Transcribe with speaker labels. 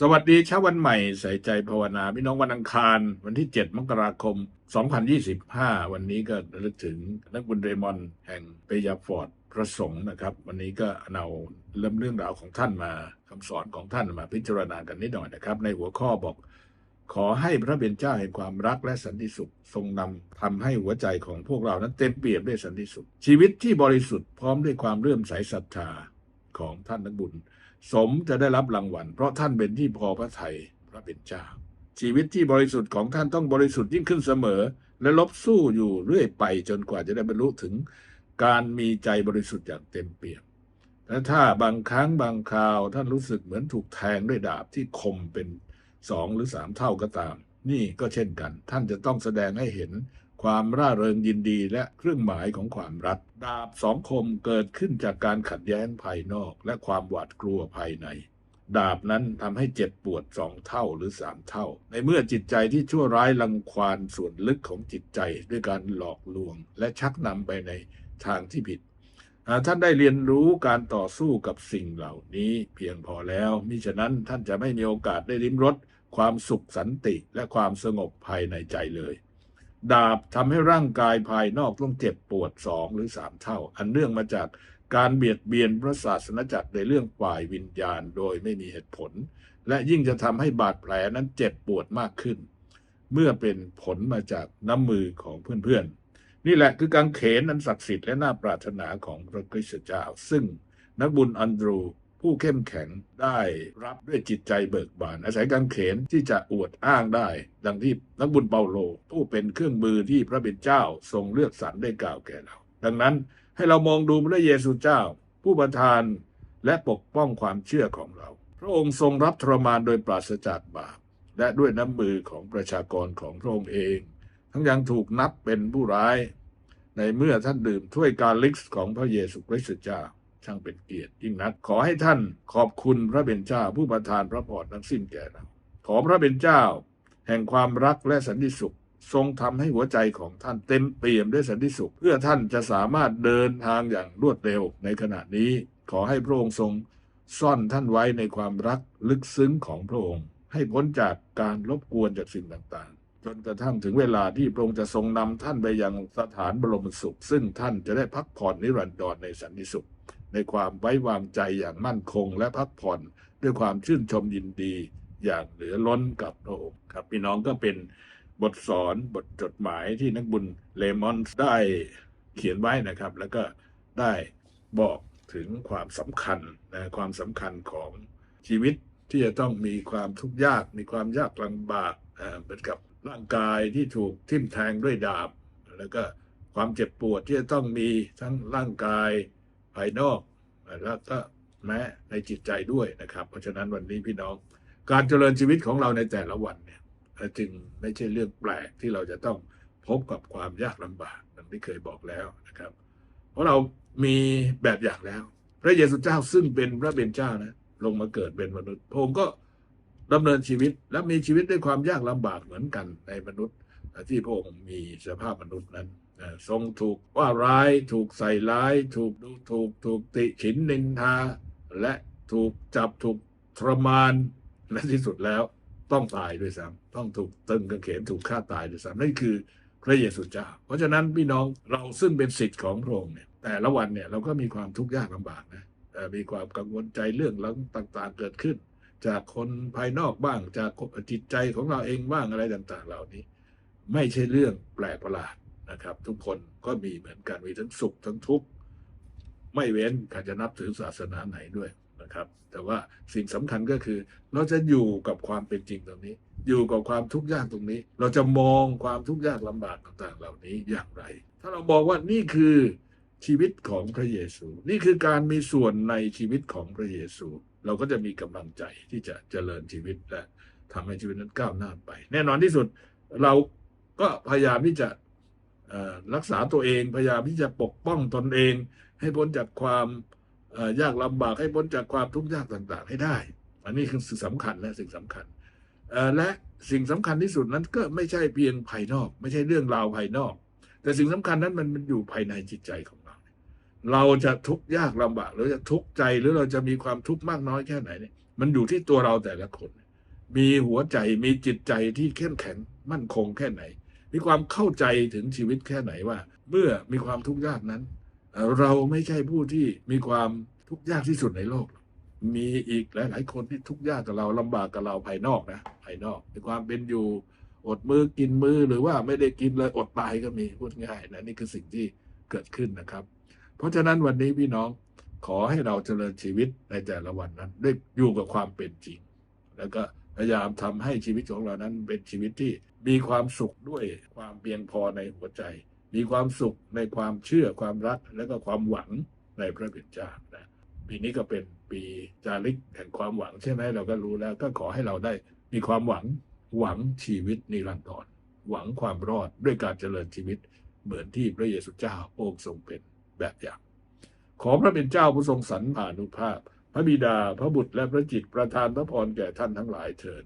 Speaker 1: สวัสดีเช้าวันใหม่ใส่ใจภาวนาพี่น้องวันอังคาร วันที่ 7 มกราคม 2025 วันนี้ก็ระลึกถึงนักบุญเรมอนแห่งเปยาฟอร์ดพระสงฆ์นะครับ วันนี้ก็เอาเริ่มเรื่องราวของท่านมาคำสอนของท่านมาพิจารณากันนิดหน่อยนะครับ ในหัวข้อบอก ขอให้พระเบญเจ้าแห่งความรักและสันติสุข ทรงนำทำให้หัวใจของพวกเรานั้นเต็มเปี่ยมด้วยสันติสุข ชีวิตที่บริสุทธิ์พร้อมด้วยความเลื่อมใสศรัทธาของท่านนักบุญ สมจะได้รับรางวัล เพราะท่านเป็นที่พอพระทัยพระเป็นเจ้า ชีวิตที่บริสุทธิ์ของท่านต้องบริสุทธิ์ยิ่งขึ้นเสมอ และลบสู้อยู่เรื่อยไปจนกว่าจะได้บรรลุถึง การมีใจบริสุทธิ์อย่างเต็มเปี่ยมและถ้าบางครั้งบางคราวท่านรู้สึกเหมือนถูกแทงด้วยดาบที่คมเป็นสองหรือสามเท่าก็ตาม นี่ก็เช่นกัน ท่านจะต้องแสดงให้เห็น ความร่าเริงยินดีและเครื่องหมายของความรักดาบสองคมเกิดขึ้นจากการขัดแย้งภายนอกและความหวาดกลัวภายใน ดาบนั้นทำให้เจ็บปวดสองเท่าหรือสามเท่า ในเมื่อจิตใจที่ชั่วร้ายรังควานส่วนลึกของจิตใจด้วยการหลอกลวง และชักนำไปในทางที่ผิดหากท่านได้เรียนรู้การต่อสู้กับสิ่งเหล่านี้เพียงพอแล้วมิฉะนั้นท่านจะไม่มีโอกาสได้ลิ้มรสความสุขสันติและความสงบภายในใจเลย ดาบทำให้ร่างกายภายนอกต้องเจ็บปวดสองหรือสามเท่า อันเนื่องมาจากการเบียดเบียนพระศาสนจักรในเรื่องฝ่ายวิญญาณโดยไม่มีเหตุผล และยิ่งจะทำให้บาดแผลนั้นเจ็บปวดมากขึ้น เมื่อเป็นผลมาจากน้ำมือของเพื่อนๆ นี่แหละคือการเขนอันศักดิ์สิทธิ์และน่าปรารถนาของพระคริสต์เจ้า ซึ่งนักบุญอันดรู ผู้เข้มแข็งได้รับด้วยจิตใจเบิกบาน อาศัยการเขนที่จะอวดอ้างได้ ดังที่นักบุญเปาโลผู้เป็นเครื่องมือที่พระบิดเจ้าทรงเลือกสรรได้กล่าวแก่เรา ดังนั้นให้เรามองดูพระเยซูเจ้า ผู้ประทานและปกป้องความเชื่อของเรา พระองค์ทรงรับทรมานโดยปราศจากบาปและด้วยน้ำมือของประชากรของพระองค์เอง ทั้งยังถูกนับเป็นผู้ร้าย ในเมื่อท่านดื่มถ้วยกาลิกส์ของพระเยซูคริสต์เจ้า ช่างเป็นเกียรติยิ่งนัก ขอให้ท่านขอบคุณพระเป็นเจ้าผู้ประทานพระพรทั้งสิ้นแก่เราขอพระเป็นเจ้า แห่งความรักและสันติสุข ทรงทำให้หัวใจของท่านเต็มเปี่ยมด้วยสันติสุข เพื่อท่านจะสามารถเดินทางอย่างรวดเร็วในขณะนี้ ขอให้พระองค์ทรงซ่อนท่านไว้ในความรักลึกซึ้งของพระองค์ ให้พ้นจากการรบกวนจากสิ่งต่างๆ จนกระทั่งถึงเวลาที่พระองค์จะทรงนำท่านไปยังสถานบรมสุข ซึ่งท่านจะได้พักผ่อนนิรันดรในสันติสุข ในความไว้วางใจอย่างมั่นคงและพักผ่อนด้วยความชื่นชมยินดี อย่างเหลือล้นกับพระองค์ครับพี่น้องก็เป็นบทสอนบทจดหมายที่นักบุญเลมอนได้เขียนไว้นะครับ แล้วก็ได้บอกถึงความสำคัญนะความสำคัญของชีวิตที่จะต้องมีความทุกข์ยาก มีความยากลำบากเหมือนกับร่างกายที่ถูกทิ่มแทงด้วยดาบ แล้วก็ความเจ็บปวดที่จะต้องมีทั้งร่างกาย ภายนอกแล้วก็แม้ในจิตใจด้วยนะครับ เพราะฉะนั้นวันนี้พี่น้อง การเจริญชีวิตของเราในแต่ละวันเนี่ยจึงไม่ใช่เรื่องแปลกที่เราจะต้องพบกับความยากลำบากดังที่เคยบอกแล้วนะครับ เพราะเรามีแบบอย่างแล้ว พระเยซูเจ้าซึ่งเป็นพระเป็นเจ้านะลงมาเกิดเป็นมนุษย์พระองค์ก็ดำเนินชีวิตและมีชีวิตด้วยความยากลำบากเหมือนกันในมนุษย์ที่พระองค์มีสภาพมนุษย์นั้น ทรงถูกว่าร้ายถูกใส่ร้าย ถูกดูถูกถูกติฉินนินทา และถูกจับถูกทรมานและที่สุดแล้วต้องตายด้วยซ้ำต้องถูกตึงกางเขนถูกฆ่าตายด้วยซ้ำนั่นคือพระเยซูเจ้า เพราะฉะนั้นพี่น้องเราซึ่งเป็นสิทธิ์ของพระองค์เนี่ยแต่ละวันเนี่ยเราก็มีความทุกข์ยากลำบากนะมีความกังวลใจเรื่องต่างๆเกิดขึ้น จากคนภายนอกบ้างจากจิตใจของเราเองบ้างอะไรต่าง ๆ เหล่านี้ ไม่ใช่เรื่องแปลกประหลาด นะครับ ทุกคนก็มีเหมือนกันมีทั้งสุขทั้งทุกข์ไม่เว้นใครจะนับถือศาสนาไหนด้วยนะครับ แต่ว่าสิ่งสำคัญก็คือ เราจะอยู่กับความเป็นจริงตรงนี้ อยู่กับความทุกข์ยากตรงนี้ เราจะมองความทุกข์ยากลำบากต่างๆ เหล่านี้อย่างไร ถ้าเราบอกว่านี่คือชีวิตของพระเยซู นี่คือการมีส่วนในชีวิตของพระเยซู เราก็จะมีกำลังใจที่จะเจริญชีวิตและทำให้ชีวิตนั้นก้าวหน้าไป แน่นอนที่สุดเราก็พยายามที่จะ รักษาตัวเองพยายามที่จะปกป้องตนเอง ให้พ้นจากความยากลำบากให้พ้นจากความทุกข์ยากต่างๆ ให้ได้ อันนี้คือสิ่งสำคัญและสิ่งสำคัญและสิ่งสำคัญที่สุดนั้นก็ไม่ใช่เพียงภายนอก ไม่ใช่เรื่องราวภายนอก แต่สิ่งสำคัญนั้นมันมันอยู่ภายในจิตใจของเรา เราจะทุกข์ยากลำบากหรือจะทุกข์ใจหรือเราจะมีความทุกข์มากน้อยแค่ไหนเนี่ยมันอยู่ที่ตัวเราแต่ละคน มีหัวใจมีจิตใจที่เข้มแข็งมั่นคงแค่ไหน มีความเข้าใจถึงชีวิตแค่ไหนว่า เมื่อมีความทุกข์ยากนั้น เราไม่ใช่ผู้ที่มีความทุกข์ยากที่สุดในโลก มีอีกหลาย ๆ คนที่ทุกข์ยากกับเราลำบากกับเราภายนอกนะภายนอกในความเป็นอยู่อดมือกินมือหรือว่าไม่ได้กินเลยอดตายก็มีพูดง่ายนะนี่คือสิ่งที่เกิดขึ้นนะครับ เพราะฉะนั้นวันนี้พี่น้องขอให้เราเจริญชีวิตในแต่ละวันนั้นได้อยู่กับความเป็นจริง แล้วก็พยายามทำให้ชีวิตของเรานั้นเป็นชีวิตที่ มีความสุขด้วยความเพียงพอในหัวใจ มีความสุขในความเชื่อความรักและก็ความหวังในพระบิดเจ้านะปีนี้ก็เป็นปีจาริกแห่งความหวังใช่ไหมเราก็รู้แล้วก็ขอให้เราได้มีความหวังหวังชีวิตนิรันดรหวังความรอดด้วยการเจริญชีวิตเหมือนที่พระเยซูเจ้าองค์ทรงเป็นแบบอย่าง ขอพระเป็นเจ้าผู้ทรงสรรผ่านุภาพ พระบิดาพระบุตรและพระจิตประทานพระพรแก่ท่านทั้งหลายเถิด